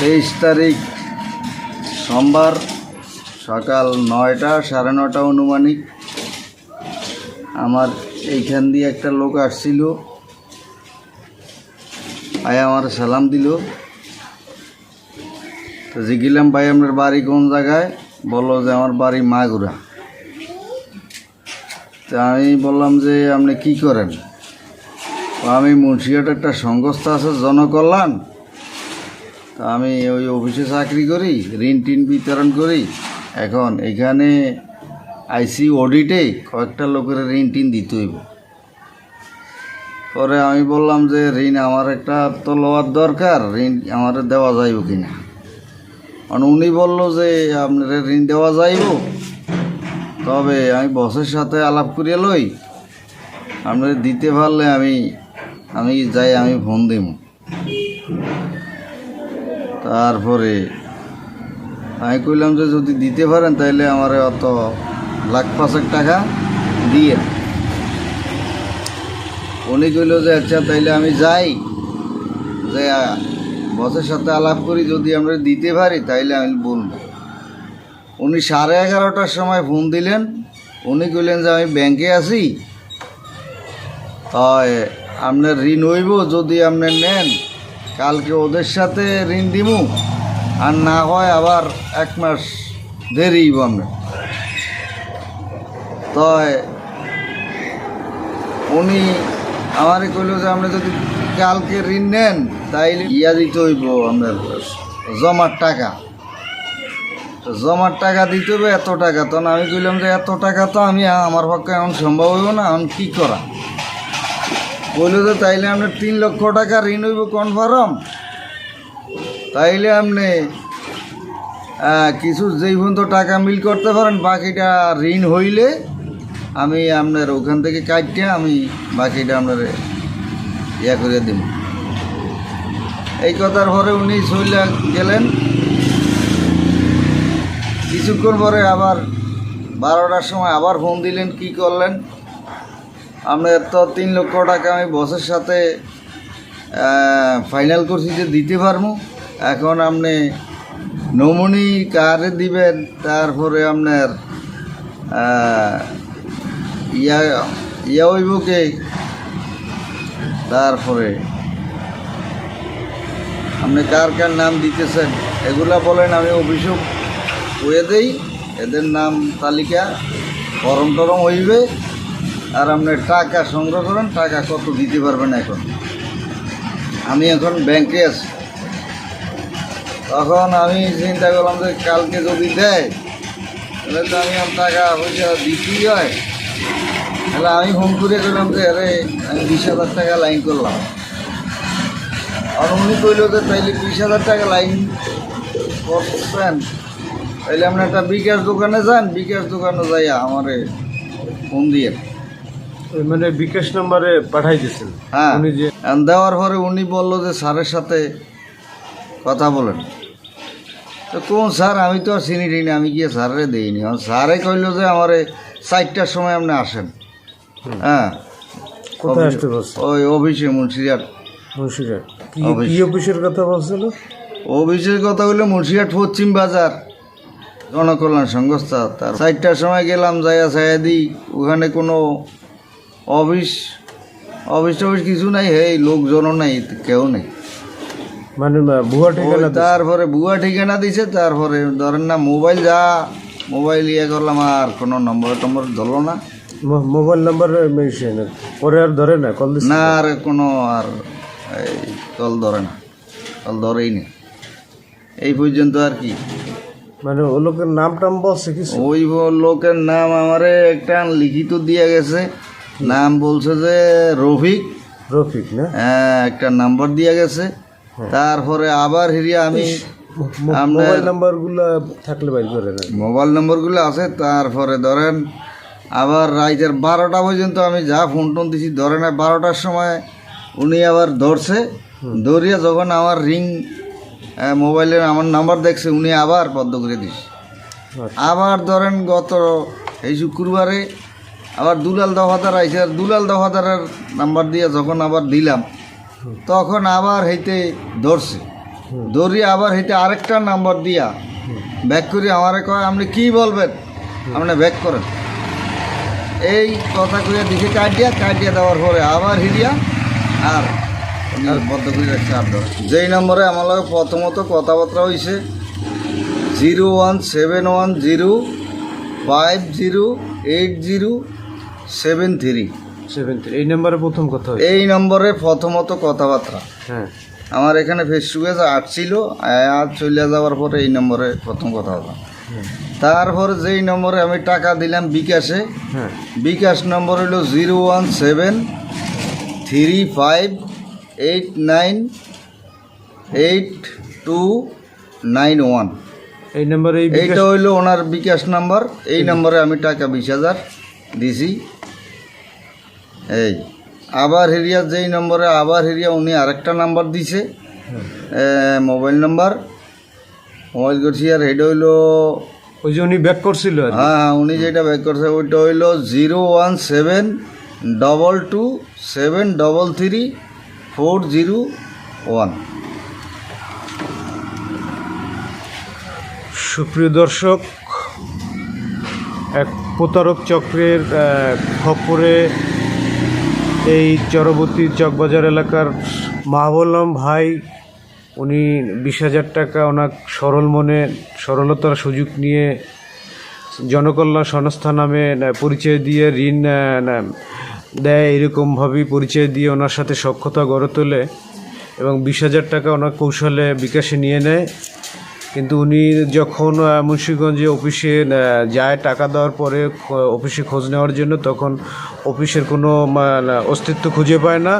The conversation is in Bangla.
তেইশ তারিখ সোমবার সকাল নয়টা, সাড়ে নটা অনুমানিক। আমার এইখান দিয়ে একটা লোক আসছিল। ভাই আমার সালাম দিল। তো জিগিলাম, ভাই, আপনার বাড়ি কোন জায়গায়? বলল যে, আমার বাড়ি মাগুরা। তা আমি বললাম যে, আপনি কি করেন? আমি মুন্সিঘাট একটা সংস্থা আছে, জনকল্যাণ। তা আমি ওই অফিসে চাকরি করি, ঋণ টিন বিতরণ করি। এখন এখানে আইসি অডিটে কয়েকটা লোকের ঋণ টিন দিতে হইব। পরে আমি বললাম যে, ঋণ আমার একটা তো লওয়ার দরকার, ঋণ আমার দেওয়া যাইব কিনা? কারণ উনি বলল যে, আপনার ঋণ দেওয়া যাইব। তবে আমি বসের সাথে আলাপ করিয়া লই। আপনার দিতে পারলে আমি আমি যাই, আমি ফোন দিব তারপরে আমি কইলাম যে যদি দিতে পারেন তাহলে আমার অত লাখ পাঁচেক টাকা দিয়ে। উনি কইল যে আচ্ছা তাইলে আমি যাই। যে বসের সাথে আলাপ করি, যদি আমরা দিতে পারি তাইলে আমি বলব। উনি সাড়ে এগারোটার সময় ফোন দিলেন। উনি কইলেন যে আমি ব্যাংকে আছি। তাই আপনার ঋণ হইব যদি আপনি নেন। কালকে ওদের সাথে ঋণ দিমু, আর না হয় আবার এক মাস দেরি আপনার তয়, উনি আমারে কইল যে আপনি যদি কালকে ঋণ নেন, তাইলে ইয়া দিতে হইব আপনার জমার টাকা। জমার টাকা দিতে হবে এত টাকা। তখন আমি কইলাম যে এত টাকা তো আমি, আমার পক্ষে এখন সম্ভব হইব না, এখন কী করা? বলল তো তাইলে আপনার তিন লক্ষ টাকা ঋণ হইব কনফার্ম তাইলে আপনি কিছু যেই পর্যন্ত টাকা মিল করতে পারেন, বাকিটা ঋণ হইলে আমি আপনার ওখান থেকে কাটতে আমি বাকিটা আপনার ইয়া করে দিব এই কথার পরে উনি চলে গেলেন। কিছুক্ষণ পরে আবার বারোটার সময় আবার ফোন দিলেন, কি করলেন? আপনার তো তিন লক্ষ টাকা আমি বসের সাথে ফাইনাল করছি যে দিতে পারব। এখন আপনি নমুনি কারে দিবেন, তারপরে আপনার ইয়া ইয়া হইব কে? তারপরে আপনি কার কার নাম দিতেছেন, এগুলা বলেন, আমি অভিযোগ হয়ে দেই। এদের নাম, তালিকা ফরম টরম হইবে। আর আপনি টাকা সংগ্রহ করেন, টাকা কত দিতে পারবেন এখন? আমি এখন ব্যাংকে আছি। তখন আমি চিন্তা করলাম যে কালকে যদি দেয়, তাহলে তো আমি টাকা পয়সা দিতেই হয়। তাহলে আমি ফোন করে করলাম যে, আরে, আমি বিশ হাজার টাকা লাইন করলাম। আর উনি কইল যে, তাইলে বিশ হাজার টাকা লাইন করছেন। তাইলে আপনি একটা বিকাশ দোকানে যান, বিকাশ দোকানে যাইয়া আমারে ফোন দিয়ে মানে বিকাশ নাম্বারে পাঠাই দিয়েছেন। হ্যাঁ। উনি যে দেওয়ার পরে উনি বলল যে স্যারের সাথে কথা বলেন। তো কোন স্যার? আমি তো আর চিনি টিনি আমি গিয়ে স্যারে দিইনি। আমার স্যারে কইলো যে আমার চারটার সময় আপনি আসেন। হ্যাঁ। কোথায় আসতে বলছে? ওই অফিসে মুন্সিরহাট। মুন্সিরহাট। কি অফিসের কথা বলছিল? অফিসের কথা হইল মুন্সিরহাট পশ্চিম বাজার। জনকল্যাণ সংস্থা। তার চারটার সময় গেলাম যাইয়া চাইয়া দিই। ওখানে কোনো অফিস অফিস টফিস কিছু নাই হে লোকজনও নাই কেউ নেই। মানে ভুয়া ঠিকানা তারপরে বুয়া ঠিকানা দিছে তারপরে ধরেন না মোবাইল যা মোবাইল ইয়ে করলাম আর কোনো নম্বর টম্বর ধরলো না। মোবাইল নাম্বার পরে আর ধরে না কল না আর কোনো আর এই কল ধরে না কল ধরেই না এই পর্যন্ত আর কি। মানে ও লোকের নাম টাম বলছে কিছু? ওই লোকের নাম আমারে একটা লিখিত দিয়ে গেছে নাম বলছে যে রফিক। রফিক না? হ্যাঁ একটা নাম্বার দিয়ে গেছে। তারপরে আবার হিরিয়া আমি মোবাইল নাম্বারগুলা থাকলে বাইর মোবাইল নম্বরগুলো আছে তারপরে ধরেন আবার রাইতের বারোটা পর্যন্ত আমি যা ফোন টোন দিছি ধরেন বারোটার সময় উনি আবার ধরছে। ধরিয়া যখন আমার রিং মোবাইলের আমার নাম্বার দেখছে উনি আবার বদ্ধ করে দিছে। আচ্ছা। আবার ধরেন গত এই শুক্রবারে আবার দুলাল দফাদার আইসে আর দুলাল দফাদারের নাম্বার দিয়ে যখন আবার দিলাম, তখন আবার হইতে ধরছে। ধরি আবার হেঁটে আরেকটা নাম্বার দিয়া ব্যাক করি আমারে কয়, আপনি কি বলবেন? আপনি ব্যাক করেন। এই কথা কইয়া দিকে কাটিয়া কাটিয়া দেওয়ার পরে আবার হিরিয়া আর বদ্ধ করে রাখছে আর। যেই নম্বরে আমার লগে প্রথমত কথাবার্তা হয়েছে zero one seven one zero five zero eight zero seven three. Seven three. এই নাম্বারে প্রথম কথা হয় এই নম্বরে প্রথমত কথাবার্তা। হ্যাঁ। আমার এখানে ফেসবুকে আসছিল আর চলে যাওয়ার পরে এই নম্বরে প্রথম কথা হলো। তারপর যেই নম্বরে আমি টাকা দিলাম বিকাশে হ্যাঁ। বিকাশ নম্বর হলো zero one seven three five eight nine eight two nine one. এই নম্বরে এই এইটা হইল ওনার বিকাশ নাম্বার। এই নম্বরে আমি টাকা বিশ হাজার দিছি। এই আবার হেরিয়া যেই নম্বরে আবার হেরিয়া উনি আরেকটা নাম্বার দিছে। Mobile number. মোবাইল করছি আর এটা হইল ওই যে উনি ব্যাক করছিল হ্যাঁ হ্যাঁ উনি যেটা ব্যাক করছে ওইটা হইল zero one seven double two seven double three four zero one. সুপ্রিয় দর্শক এক প্রতারক চক্রের আহ, খপ্পরে এই চরবর্তী চকবাজার এলাকার মাহবুল্লাম ভাই, উনি বিশ হাজার টাকা ওনার সরল মনে, সরলতার সুযোগ নিয়ে জনকল্যাণ সংস্থা নামে পরিচয় দিয়ে ঋণ দেয়, এরকমভাবেই পরিচয় দিয়ে ওনার সাথে সক্ষতা গড়ে তোলে এবং বিশ হাজার টাকা ওনার কৌশলে বিকাশে নিয়ে নেয়। কিন্তু উনি যখন মুন্সীগঞ্জে অফিসে যায় টাকা দেওয়ার পরে অফিসে খোঁজ নেওয়ার জন্য, তখন অফিসের কোনো অস্তিত্ব খুঁজে পায় না।